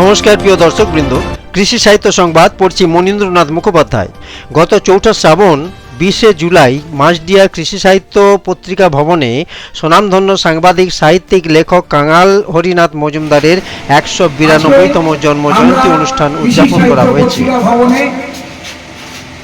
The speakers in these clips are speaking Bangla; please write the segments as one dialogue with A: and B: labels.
A: নমস্কার, প্রিয় দর্শকবৃন্দ। কৃষি সাহিত্য সংবাদ পড়ছি মনীন্দ্রনাথ মুখোপাধ্যায়। গত চৌঠা শ্রাবণ, বিশে জুলাই মাসডিয়া কৃষি সাহিত্য পত্রিকা ভবনে স্বনামধন্য সাংবাদিক, সাহিত্যিক, লেখক কাঙাল হরিনাথ মজুমদারের একশো বিরানব্বইতম জন্ম জয়ন্তী অনুষ্ঠান উদযাপন করা হয়েছে।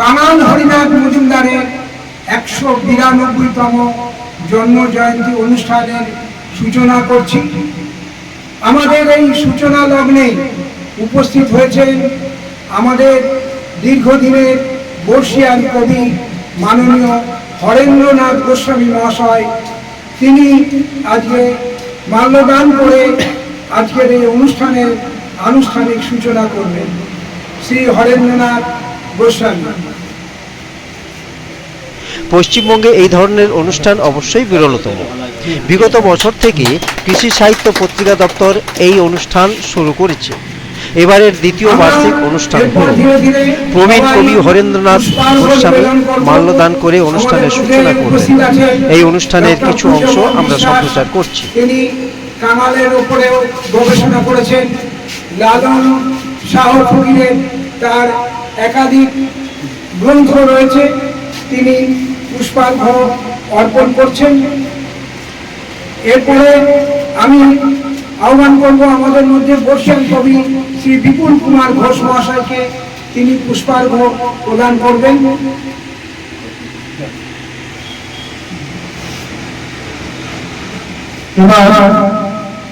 B: কানাল হরিনাথ মজুমদারের একশো বিরানব্বইতম অনুষ্ঠানের সূচনা করছি। আমাদের এই সূচনা লগ্নে উপস্থিত হয়েছেন আমাদের দীর্ঘদিনের বর্ষিয়ান কবি মাননীয় হরেন্দ্রনাথ গোস্বামী মহাশয়। তিনি আজকে মাল্যদান করে আজকের এই অনুষ্ঠানের আনুষ্ঠানিক সূচনা করবেন। শ্রী হরেন্দ্রনাথ গোস্বামী।
A: পশ্চিমবঙ্গে এই ধরনের অনুষ্ঠান অবশ্যই বিরলতম। বিগত বছর থেকে কৃষি সাহিত্য পত্রিকা দপ্তর এই অনুষ্ঠান শুরু করেছে। এবারের দ্বিতীয় বার্ষিক অনুষ্ঠান প্রবীণ কবি হরেন্দ্রনাথ গোস্বামী মাল্যদান করে অনুষ্ঠানের সূচনা করবেন। এই অনুষ্ঠানের কিছু অংশ আমরা সম্প্রচার করছি।
B: কামালের উপরেও গবেষণা করেছেন। লালন শাহ ফকিরের তার একাধিক গ্রন্থ রয়েছে। তিনি পুষ্পার্ঘ অর্পণ করছেন। এরপরে আমি আহ্বান করব আমাদের মধ্যে বর্ষিয়ান কবি শ্রী বিপুল কুমার ঘোষ মহাশয়কে। তিনি পুষ্পার্ঘ প্রদান করবেন।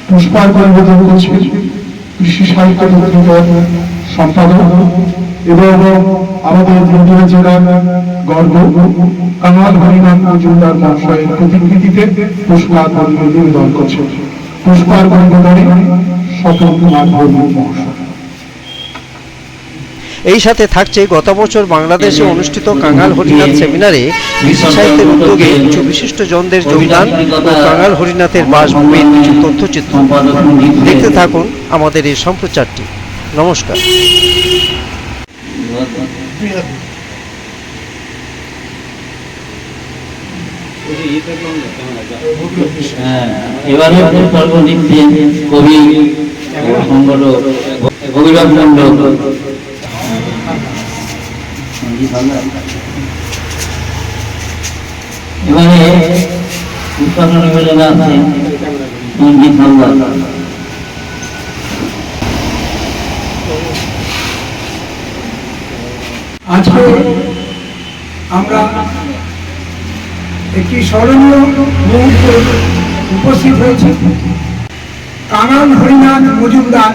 C: পুষ্পার্ঘ নিবেদন করছে কৃষি সাহিত্য সম্পাদক এবং আমাদের জেলার গর্ব কামাল মজুমদার মহাশয়ের প্রতিকৃতিতে করছে। কুমার মহাশয়।
A: এই সাথে থাকছে গত বছর বাংলাদেশে অনুষ্ঠিত কাঙ্গাল হরিনাথ সেমিনারে কৃষি সাহিত্যের উদ্যোগে কিছু বিশিষ্ট জনদের যোগদান ও কাঙ্গাল হরিনাথের বাসভূমির কিছু তথ্যচিত্র। দেখতে থাকুন আমাদের এই সম্প্রচারটি। নমস্কার।
D: এবারে পর্ব কবি এবারে উৎপাদন নিবেদনে আছে সঞ্জিত
B: আজকে আমরা একটি স্মরণীয় মুহূর্তে উপস্থিত হয়েছি। কানাল হরিনাথ মজুমদার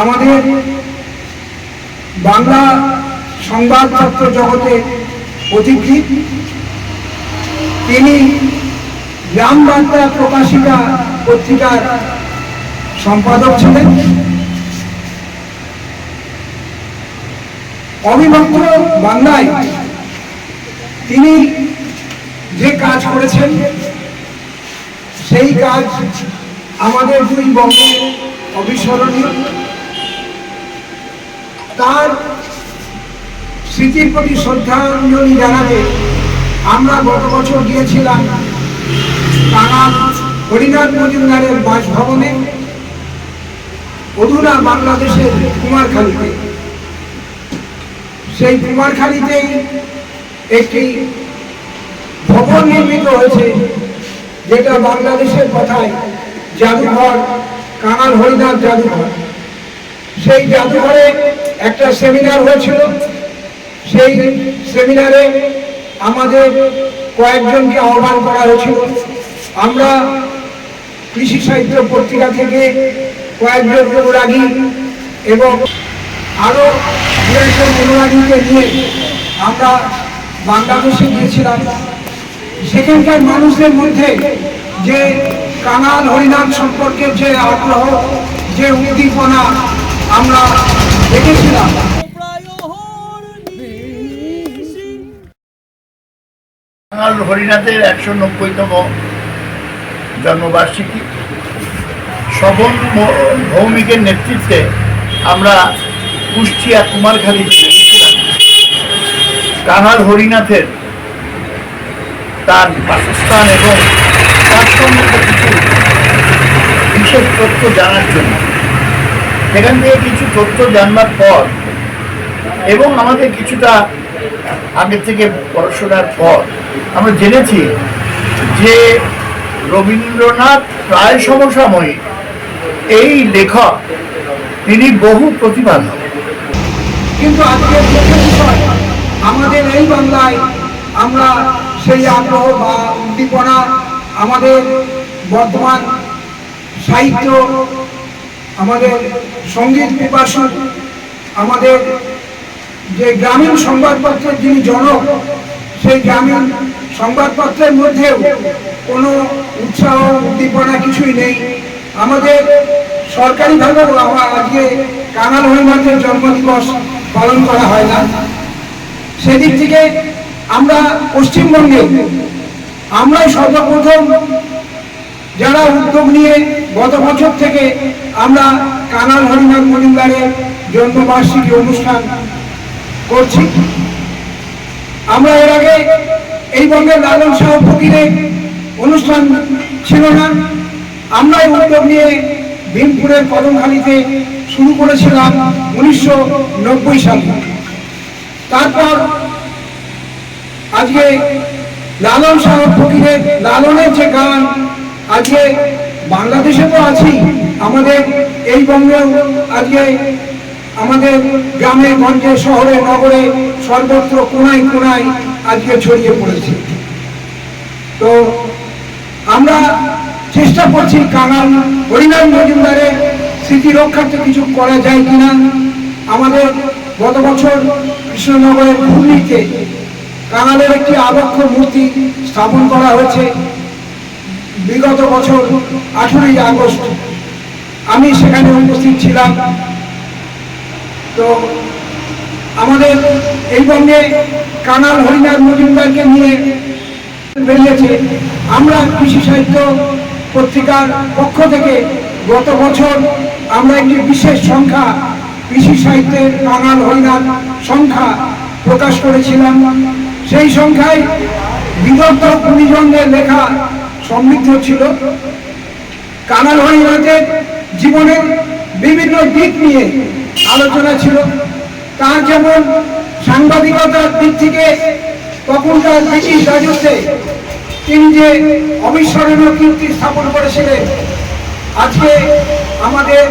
B: আমাদের বাংলা সংবাদপত্র জগতে পথিকৃৎ তিনি গ্রাম বার্তা প্রকাশিকা পত্রিকার সম্পাদক ছিলেন। অবিভক্ত বাংলায় তিনি যে কাজ করেছেন, সেই কাজ আমাদের দুই বঙ্গে অবিস্মরণীয়। তার স্মৃতির প্রতি শ্রদ্ধাঞ্জলি জানাতে আমরা গত বছর গিয়েছিলাম কানাল হরিনাথ মজুমদারের বাসভবনে অধুনা বাংলাদেশের কুমারখালীতে। সেই কুমারখালীতেই একটি ভবন নির্মিত হয়েছে, যেটা বাংলাদেশের কথায় জাদুঘর কানাল হরিনাথ জাদুঘর। সেই জাদুঘরে একটা সেমিনার হয়েছিল। সেই সেমিনারে আমাদের কয়েকজনকে আহ্বান করা হয়েছিল। আমরা কৃষি সাহিত্য পত্রিকা থেকে কয়েকজন অনুরাগী এবং আরও একজন অনুরাগীকে নিয়ে আমরা বাংলাদেশে গিয়েছিলাম। সেখানকার মানুষদের মধ্যে যে কানাল হরিনাথ সম্পর্কে যে আগ্রহ, যে উদ্দীপনা আমরা দেখেছিলাম।
E: হরিনাথের একশো নব্বইতম জন্মবার্ষিকী। শবন ভৌমিকের নেতৃত্বে আমরা কুষ্টিয়া কুমারখালী গিয়েছিলাম হরিনাথের তার বাসস্থান এবং তার সম্বন্ধে কিছু বিশেষ তথ্য জানার জন্য। সেখান থেকে কিছু তথ্য জানবার পর এবং আমাদের কিছুটা আগের থেকে পড়াশোনার পর আমরা জেনেছি যে রবীন্দ্রনাথ প্রায় সমসাময়িক এই লেখক, তিনি বহু প্রতিভাধর।
B: কিন্তু আজকের মুখ্য বিষয়, আমাদের এই বাংলায় আমরা সেই আগ্রহ বা উদ্দীপনা, আমাদের বর্তমান সাহিত্য, আমাদের সংগীত পিপাসু, আমাদের যে গ্রামীণ সংবাদপত্রের যিনি জনক, সেই গ্রামীণ সংবাদপত্রের মধ্যেও কোনো উৎসাহ, উদ্দীপনা কিছুই নেই। আমাদের সরকারিভাবেও আমার আজকে কাঙাল হরিনাথের জন্মদিবস পালন করা হয় না। সেদিক থেকে আমরা পশ্চিমবঙ্গে আমরাই সর্বপ্রথম যারা উদ্যোগ নিয়ে গত বছর থেকে আমরা কানাল হরিনাথ মজুমদারের জন্মবার্ষিকী অনুষ্ঠান করছি। আমরা এর আগে এই বঙ্গের লালন শাহ ফকিরের অনুষ্ঠান ছিল না। আমরাই উদ্যোগ নিয়ে ভীমপুরের কদমখালিতে শুরু করেছিলাম উনিশশো নব্বই সালে। তারপর আজকে লালন শাহ ফকিরের লালনের যে গান, আজকে বাংলাদেশে তো আছি, আমাদের এই বঙ্গেও আজকে আমাদের গ্রামে, গঞ্জে, শহরে, নগরে সর্বত্র কোনায় কোনায় আজকে ছড়িয়ে পড়েছে। তো আমরা চেষ্টা করছি কাঙাল হরিনাম মজুমদারের স্মৃতি রক্ষার্থে কিছু করা যায় কিনা? আমাদের গত বছর কৃষ্ণনগরের ঘূর্ণিতে কাঙালের একটি আবক্ষ মূর্তি স্থাপন করা হয়েছে। বিগত বছর আঠেরোই আগস্ট আমি সেখানে উপস্থিত ছিলাম। তো আমাদের এই বঙ্গে কানাল হরিনাথ মজুমদারকে নিয়ে বেরিয়েছে। আমরা কৃষি সাহিত্য পত্রিকার পক্ষ থেকে গত বছর আমরা একটি বিশেষ সংখ্যা, কৃষি সাহিত্যের কাঙাল হরিনাথ সংখ্যা প্রকাশ করেছিলাম। সেই সংখ্যায় বিদগ্ধ গুণীজনদের লেখা সমৃদ্ধ ছিল। কানাল হরিনাথের জীবনের বিভিন্ন দিক নিয়ে আলোচনা ছিল। তার যেমন সাংবাদিকতার দিক থেকে তখনকার ব্রিটিশ রাজত্বে তিনি যে অবিস্মরণীয় কীর্তি স্থাপন করেছিলেন আজকে আমাদের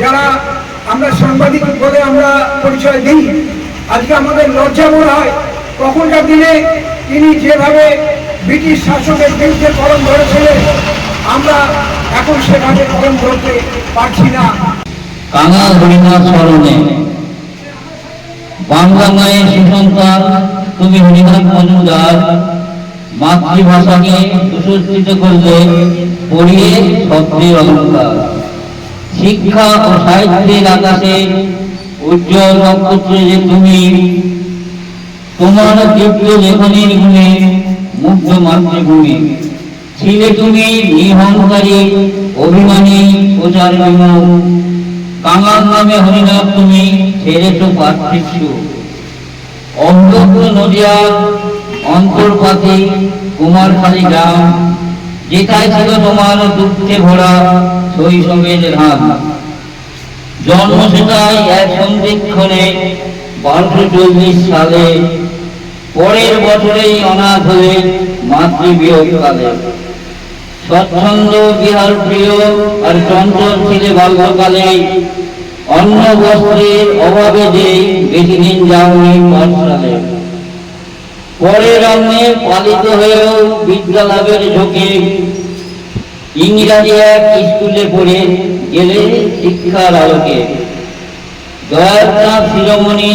B: যারা আমরা সাংবাদিক বলে আমরা পরিচয় দিই, আজকে আমাদের লজ্জা মনে হয় তখনকার দিনে তিনি যেভাবে ব্রিটিশ শাসকের বিরুদ্ধে কলম ধরেছিলেন, আমরা এখন সেভাবে কলম ধরতে পারছি না।
D: কাঙাল হরিনাথ স্মরণে, বাংলা মায়ের সুসন্তান তুমি হরিনাথ মজুমদার মাতৃভাষাকে সুসজ্জিত করলে পড়িয়ে শব্দের অলঙ্কার। শিক্ষা ও সাহিত্যের আকাশে উজ্জ্বল নক্ষত্র যে তুমি, তোমার দিব্য লেখনের গুণে মুগ্ধ মাতৃভূমি। ছিলে তুমি নিহংকারী অভিমানী প্রচার বিমুখ কাঙাল নামে হরিনাথ তুমি ছেড়েছ পার্থিব অন্ধত্ব নদিয়া অন্তর্পাতি কুমারখালী গ্রাম যেটাই ছিল তোমার দুঃখে ভরা শৈশবের ধান জন্ম সেটাই এক সন্ধিক্ষণে বারোশো চল্লিশ সালে, পরের বছরেই অনাথ হয়ে মাতৃবিয়োগ কালে স্বচ্ছন্দ, বিহার প্রিয় আর চঞ্চল ছিলে বাল্যকালে, অন্ন বস্ত্রের অভাবে যে বেশি দিন যাওনি পাঠশালে পরে রঙে পালিত হয়েও বিদ্যালাভের ঝোঁকে ইংরাজি এক স্কুলে পড়ে গেলে শিক্ষার আলোকে। চাঁদ শিরোমণি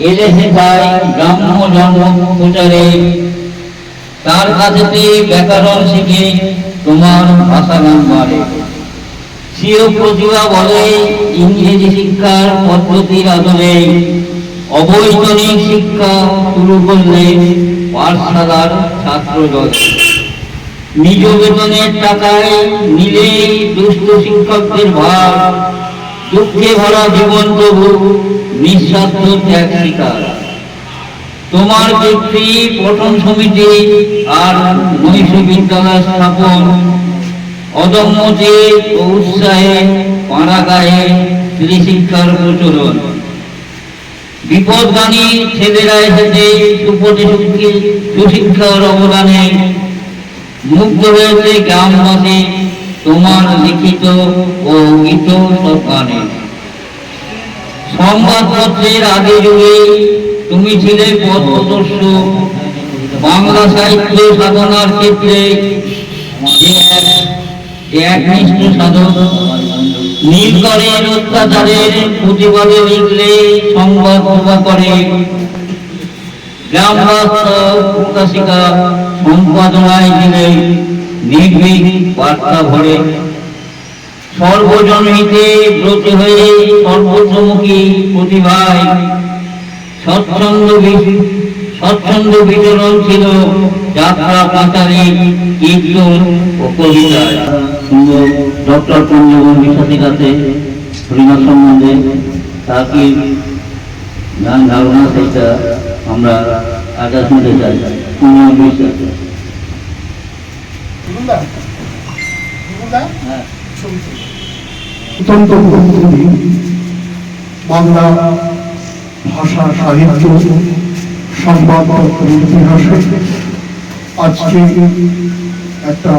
D: এদেশে যায় ব্রাহ্ম জন্ম প্রচারে তার কাছেতে ব্যাকরণ শিখে তোমার ভাষা গান বাড়ে স্বীয় প্রতিভা বলে ইংরেজি শিক্ষার পদ্ধতির আদলে অবৈতনিক শিক্ষা শুরু করলে পাঠশালার ছাত্র দল নিজ বেতনের টাকায় নিলেই দুষ্ট শিক্ষকদের ভার, দুঃখে ভরা জীবন তবু নিঃস্বার্থ ত্যাগ শিকার তোমার ব্যক্তি পঠন সমিতি আর নৈশ বিদ্যালয় স্থাপন, অদম্য যে উৎসাহে পাড়া গায়ে শিক্ষার প্রচলন। বিপদগামী ছেলেরা এসেছে সুপ্রতিশুদ্ধি সুশিক্ষার অবদানে। মুগ্ধ হয়েছে গ্রামবাসী তোমার লিখিত ও গীত সকানে সংবাদপত্রের আগে যুগে তুমি ছিলে পথপ্রদর্শক বাংলা সাহিত্য সাধনার ক্ষেত্রে এক- যে একনিষ্ঠ সাধক। নীলকরের অত্যাচারের প্রতিবাদে লিখলে সংবাদ প্রভা করে প্রকাশিকা সম্পাদনায় দিলে নির্ভীক বার্তা ভরে। সর্বজনহিতে ব্রত হয়ে সর্বতমুখী প্রতিভায়। স্বচ্ছন্দ স্বচ্ছন্দ বিতরণ ছিল যাত্রা পাতারে কীর্তন ও কবিতায়। ডক্টর পঞ্জবন সাথে কাছে হরিনাথ সম্বন্ধে তার কি গান ধারণা সেটা আমরা আগে শুনতে চাই। পূর্ণ বিশ্বাস। হ্যাঁ।
C: অত্যন্ত গুরুত্বপূর্ণ বাংলা ভাষা সাহিত্য সংবাদপত্র ইতিহাসে আজকে একটা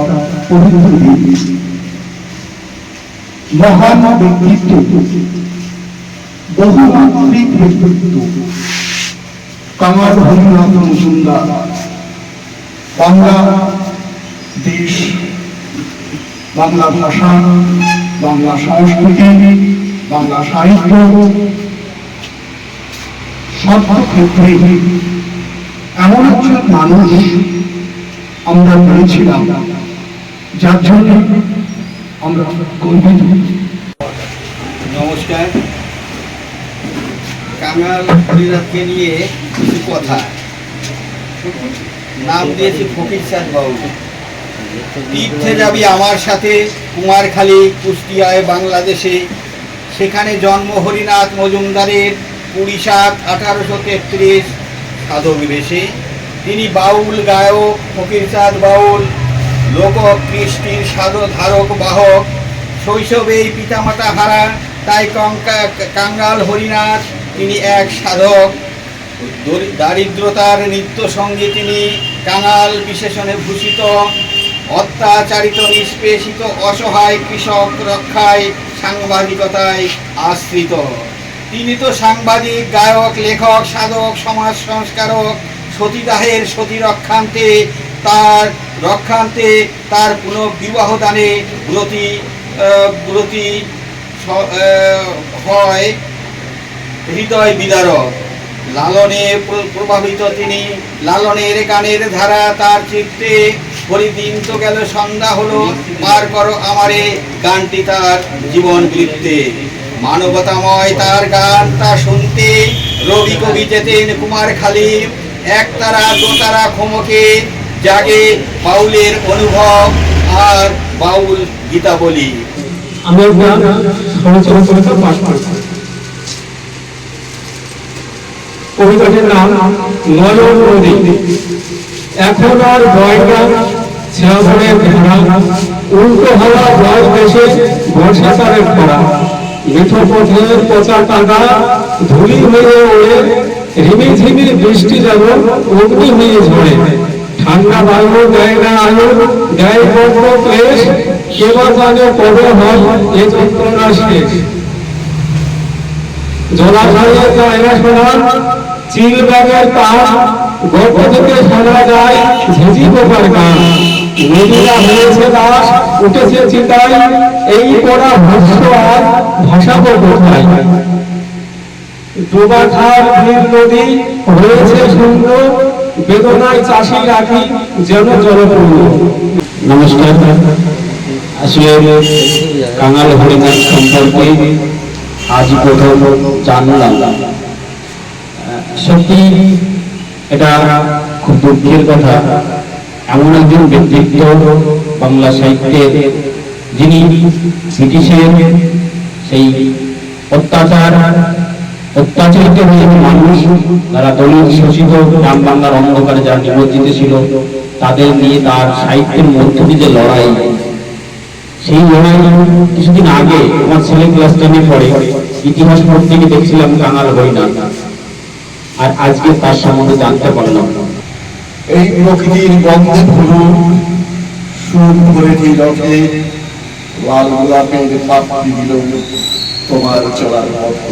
C: দিন মহান ব্যক্তিত্ব, বহুমাত্রিক ব্যক্তিত্ব। কামাল হরিনাথ মজুমদার, বাংলা দেশ, বাংলা ভাষা, বাংলা সংস্কৃতি, বাংলা সাহিত্য সর্বক্ষেত্রে এমন একজন মানুষ আমরা পেয়েছিলাম যার জন্য আমরা গর্বিত।
F: নমস্কার। কাঙাল হরিনাথকে নিয়ে কিছু কথা। নাম দিয়েছি ফকির চাঁদ বাবু। তীর্থে যাবি আমার সাথে কুমারখালী, কুষ্টিয়ায়, বাংলাদেশে। সেখানে জন্ম হরিনাথ মজুমদারের কুড়ি সাত আঠারোশো তেত্রিশ সাধক তিনি বাউল গায়ক, ফকির চাঁদ বাউল লোক কৃষ্টির ধারক বাহক শৈশবেই পিতামাতা হারা, তাই কঙ্কা- কাঙ্গাল, হরিনাথ, তিনি এক সাধক। দারিদ্রতার নৃত্য সঙ্গে তিনি, কাঙাল বিশেষণে ভূষিত, অত্যাচারিত, নিষ্পেষিত, অসহায় কৃষক রক্ষায়, সাংবাদিকতায় আশ্রিত। তিনি তো সাংবাদিক, গায়ক, লেখক, সাধক, সমাজ সংস্কারক সতীদাহের সতী রক্ষান্তে তার রক্ষান্তে তার পুনঃবিবাহ দানে ব্রতী ব্রতী হয় হৃদয় বিদারক। লালনে প্রভাবিত তিনি। লালনের গানের ধারা তার চিত্তে পরিদিন তো গেল, সন্ধ্যা হলো, পার করো আমারে গানটি তার জীবন বৃত্তে। মানবতাময় তার গান তা শুনতে রবি কবি যেতেন কুমারখালী এক তারা দোতারা ক্ষমকে জাগে বাউলের অনুভব আর বাউল
C: পাঠ করছি কবিতাটির নাম নয়ন নদী। এখন আর ধারা উল্টো হওয়া বয় দেশে বর্ষাকারের খরা। মিঠো পথের পচা টাকা, ধুলি হয়ে ওড়ে ঝিমি ঝিমি বৃষ্টি যেন অগ্নি হয়ে ঝরে। ঠান্ডা বায়ু দেয় না আয়ু দেয় বড় ক্লেশ কেবা জানে হয়, এ যন্ত্রণা শেষ। চিল ব্যাগের গল্প থেকে শোনা যায় ঝিঝি পোকার গান। নদীরা হয়েছে দাস, উঠেছে চিতাই এই পড়া ভস্য আর ভাষাবো
G: আজ প্রথম জানলাম। সত্যি এটা খুব দুঃখের কথা। এমন একজন ব্যক্তিত্ব বাংলা সাহিত্যের যিনি ব্রিটিশের সেই অত্যাচার অত্যাচারিত হয়ে মানুষ। তারা দলিত শোষিত গ্রাম বাংলার অন্ধকারে যারা নিমজ্জিত ছিল, তাদের নিয়ে তার সাহিত্যের মধ্য দিয়ে লড়াই, সেই লড়াই কিছুদিন আগে আমার ছেলে ক্লাস টেনে পড়ে। ইতিহাস গিয়ে দেখছিলাম কাঙাল হরিনাথ আর আজকে তার সম্বন্ধে জানতে পারলাম।
H: এই প্রকৃতির গন্ধে ফুলুন সুর ভরেছি রথে লাল গোলাপের পাপড়ি দিল তোমার চলার পথে।